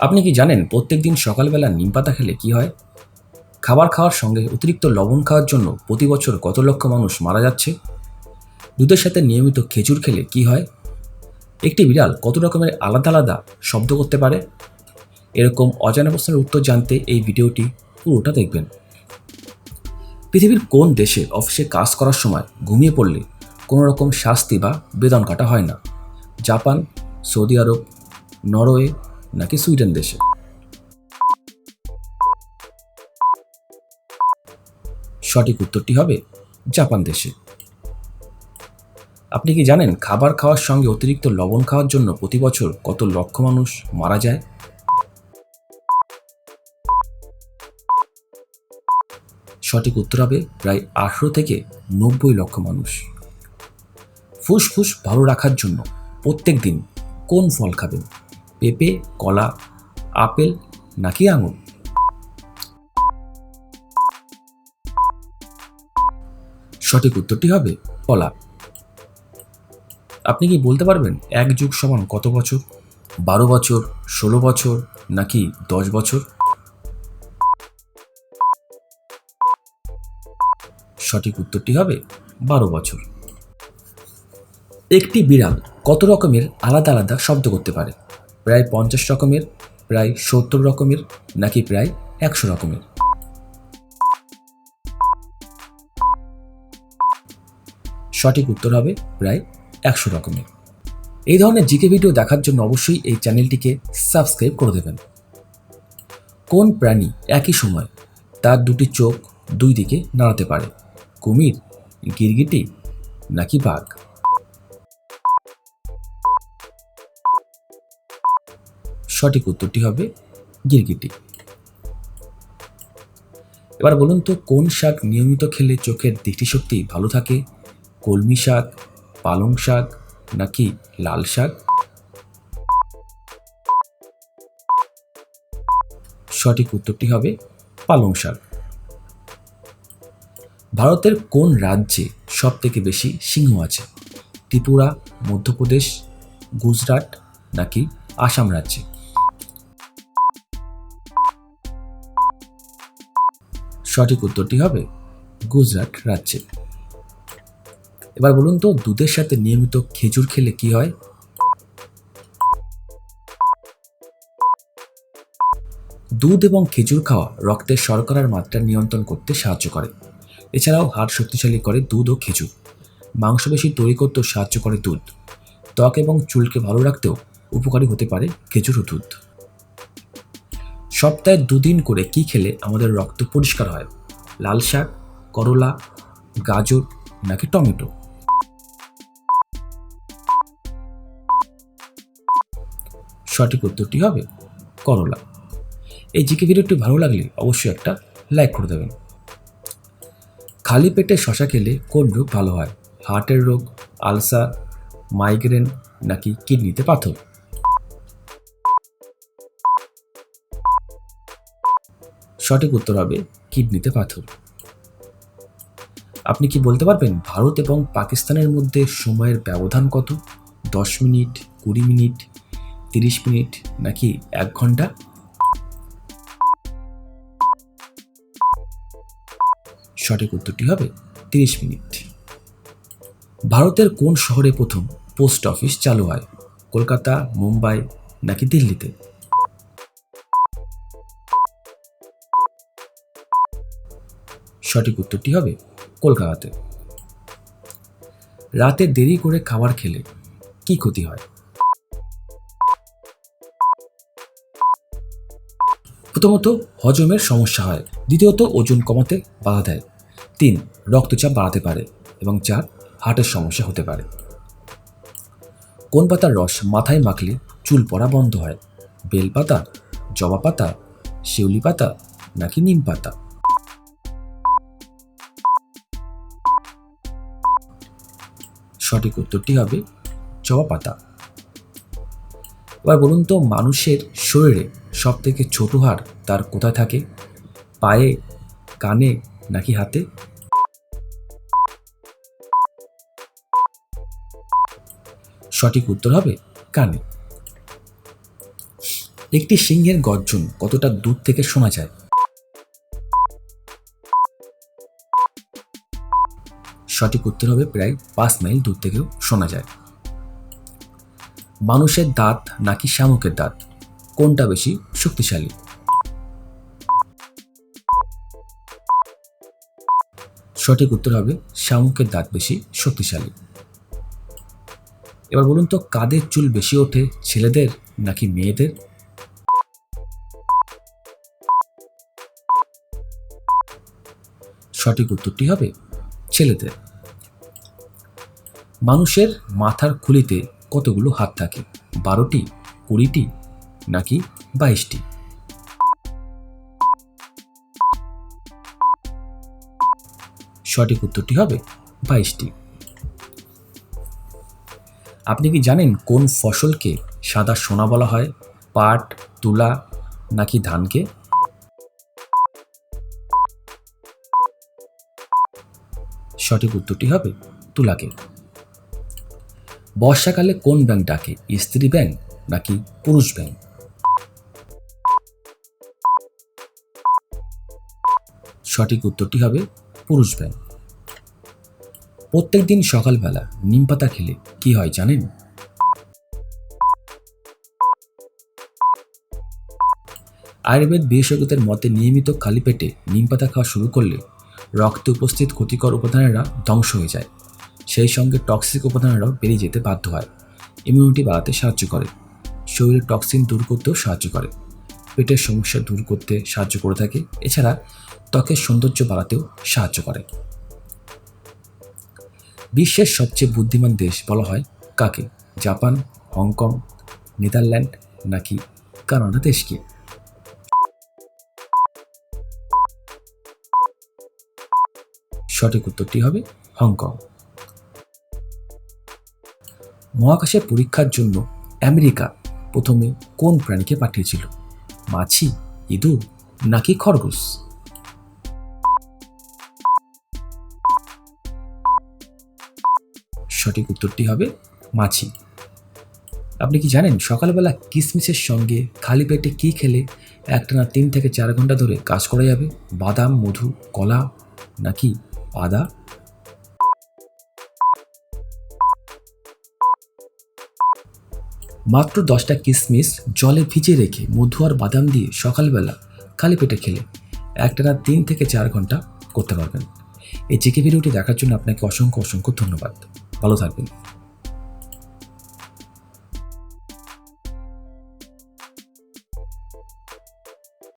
আপনি কি জানেন প্রত্যেকদিন সকালবেলা নিম পাতা খেলে কি হয়? খাবার খাওয়ার সঙ্গে অতিরিক্ত লবণ খাওয়ার জন্য প্রতি বছর কত লক্ষ মানুষ মারা যাচ্ছে? দুধের সাথে নিয়মিত খেজুর খেলে কি হয়? একটি বিড়াল কত রকমের আলাদা আলাদা শব্দ করতে পারে? এরকম অজানা প্রশ্নের উত্তর জানতে এই ভিডিওটি পুরোটা দেখবেন। পৃথিবীর কোন দেশে অফিসে কাজ করার সময় ঘুমিয়ে পড়লে কোনো রকম শাস্তি বা বেদন কাটা হয় না? জাপান, সৌদি আরব, নরওয়ে নাকি সুইডেন দেশে? সঠিক উত্তরটি হবে জাপান দেশে। আপনি কি জানেন খাবার খাওয়ার সঙ্গে অতিরিক্ত লবণ খাওয়ার জন্য প্রতি বছর কত লক্ষ মানুষ মারা যায়? সঠিক উত্তর হবে প্রায় আঠেরো থেকে নব্বই লক্ষ মানুষ। ফুসফুস ভালো রাখার জন্য প্রত্যেক দিন কোন ফল খাবেন? পেঁপে, কলা, আপেল নাকি আঙুর? সঠিক উত্তরটি হবে কলা। আপনি কি বলতে পারবেন এক যুগ সমান কত বছর? বারো বছর, ষোলো বছর নাকি দশ বছর? সঠিক উত্তরটি হবে বারো বছর। একটি বিড়াল কত রকমের আলাদা আলাদা শব্দ করতে পারে? প্রায় পঞ্চাশ রকমের, প্রায় সত্তর রকমের, নাকি প্রায় একশো রকমের। সঠিক উত্তর হবে প্রায় একশো রকমের। এই ধরনের জিকে ভিডিও দেখার জন্য অবশ্যই এই চ্যানেলটিকে সাবস্ক্রাইব করে দেবেন। কোন প্রাণী একই সময় তার দুটি চোখ দুই দিকে নাড়াতে পারে? কুমির, গিরগিটি, নাকি বাঘ? সঠিক উত্তরটি হবে গিরগিটি। এবার বলুন তো, কোন শাক নিয়মিত খেলে চোখের দৃষ্টিশক্তি ভালো থাকে? কলমি শাক, পালং শাক, নাকি লাল শাক? সঠিক উত্তরটি হবে পালং শাক। ভারতের কোন রাজ্যে সব থেকে বেশি সিংহ আছে? ত্রিপুরা, মধ্যপ্রদেশ, গুজরাট, নাকি আসাম রাজ্যে? সঠিক উত্তরটি হবে গুজরাট রাজ্যে। এবার বলুন তো, দুধের সাথে নিয়মিত খেজুর খেলে কি হয়? দুধ এবং খেজুর খাওয়া রক্তের শর্করার মাত্রা নিয়ন্ত্রণ করতে সাহায্য করে। এছাড়াও হাড় শক্তিশালী করে দুধ ও খেজুর। মাংসপেশি তৈরি করতেও সাহায্য করে দুধ। ত্বক এবং চুলকে ভালো রাখতেও উপকারী হতে পারে খেজুর ও দুধ। সপ্তাহে দুদিন করে কি খেলে আমাদের রক্ত পরিষ্কার হয়? লাল শাক, করলা, গাজর নাকি টমেটো? সঠিক উত্তরটি হবে করলা। এই জিকে ভিডিওটি ভালো লাগলে অবশ্যই একটা লাইক করে দেবেন। খালি পেটে শশা খেলে কোন রোগ ভালো হয়? হার্টের রোগ, আলসার, মাইগ্রেন নাকি কিডনিতে পাথর? সঠিক উত্তর হবে কিডনিতে পাথর। আপনি কি বলতে পারবেন ভারত এবং পাকিস্তানের মধ্যে সময়ের ব্যবধান কত? দশ মিনিট, কুড়ি মিনিট, তিরিশ মিনিট, নাকি এক ঘণ্টা? সঠিক উত্তরটি হবে তিরিশ মিনিট। ভারতের কোন শহরে প্রথম পোস্ট অফিস চালু হয়? কলকাতা, মুম্বাই, নাকি দিল্লিতে? সঠিক উত্তরটি হবে কলকাতাতে। রাতে দেরি করে খাবার খেলে কি ক্ষতি হয়? প্রথমত, হজমের সমস্যা হয়। দ্বিতীয়ত, ওজন কমাতে বাধা দেয়। তিন, রক্তচাপ বাড়াতে পারে এবং চার, হার্টের সমস্যা হতে পারে। কোন পাতার রস মাথায় মাখলে চুল পড়া বন্ধ হয়? বেল পাতা, জবা পাতা, শিউলি পাতা নাকি নিম পাতা? সঠিক উত্তরটি হবে জবা পাতা। এবার বলুন তো, মানুষের শরীরে সব থেকে ছোট হাড় তার কোথায় থাকে? পায়ে, কানে নাকি হাতে? সঠিক উত্তর হবে কানে। একটি সিংহের গর্জন কতটা দূর থেকে শোনা যায়? সঠিক উত্তর হবে প্রায় পাঁচ মাইল দূর থেকেও শোনা যায়। মানুষের দাঁত নাকি শামুকের দাঁত? কোনটা বেশি শক্তিশালী? সঠিক উত্তর হবে শামুকের দাঁত বেশি শক্তিশালী। এবার বলুন তো, কাদের চুল বেশি ওঠে, ছেলেদের নাকি মেয়েদের? সঠিক উত্তরটি হবে ছেলেদের। মানুষের মাথার খুলিতে কতগুলো হাত থাকে? বারোটি, কুড়িটি, নাকি বাইশটি? সঠিক উত্তরটি হবে বাইশটি। আপনি কি জানেন কোন ফসলকে সাদা সোনা বলা হয়? পাট, তুলা, নাকি ধানকে? সঠিক উত্তরটি হবে তুলাকে বর্ষাকালে কোন ব্যাংক ডাকে, স্ত্রী ব্যাংক নাকি পুরুষ ব্যাংক? সঠিক উত্তরটি হবে পুরুষ ব্যাংক। প্রত্যেক দিন সকালবেলা নিম পাতা খেলে কি হয় জানেন? আয়ুর্বেদ বিশেষজ্ঞদের মতে নিয়মিত খালি পেটে নিম পাতা খাওয়া শুরু করলে রক্তে উপস্থিত ক্ষতিকর উপাদানেরা ধ্বংস হয়ে যায়। সেই সঙ্গে টক্সিক উপাদানেরাও বেরিয়ে যেতে বাধ্য হয়। ইমিউনিটি বাড়াতে সাহায্য করে। শরীরের টক্সিন দূর করতেও সাহায্য করে। পেটের সমস্যা দূর করতে সাহায্য করে থাকে। এছাড়া ত্বকের সৌন্দর্য বাড়াতেও সাহায্য করে। বিশ্বের সবচেয়ে বুদ্ধিমান দেশ বলা হয় কাকে? জাপান, হংকং, নেদারল্যান্ড নাকি কানাডা দেশকে সঠিক উত্তরটি হবে হংকং। মহাকাশে পরীক্ষার জন্য আমেরিকা প্রথমে কোন প্রাণীকে পাঠিয়েছিল? মাছি, ইঁদুর নাকি খরগোশ? সঠিক উত্তরটি হবে মাছি। আপনি কি জানেন সকালবেলা কিসমিসের সঙ্গে খালি পেটে কি খেলে একটানা তিন থেকে চার ঘণ্টা ধরে কাজ করা যাবে? বাদাম, মধু, কলা নাকি আদা মাত্র দশটা কিসমিস জলে ভিজে রেখে মধু আর বাদাম দিয়ে সকালবেলা খালি পেটে খেলে একটানা তিন থেকে চার ঘণ্টা করতে পারবেন। এই জিকে ভিডিওটি দেখার জন্য আপনাকে অসংখ্য অসংখ্য ধন্যবাদ। ভালো থাকবেন।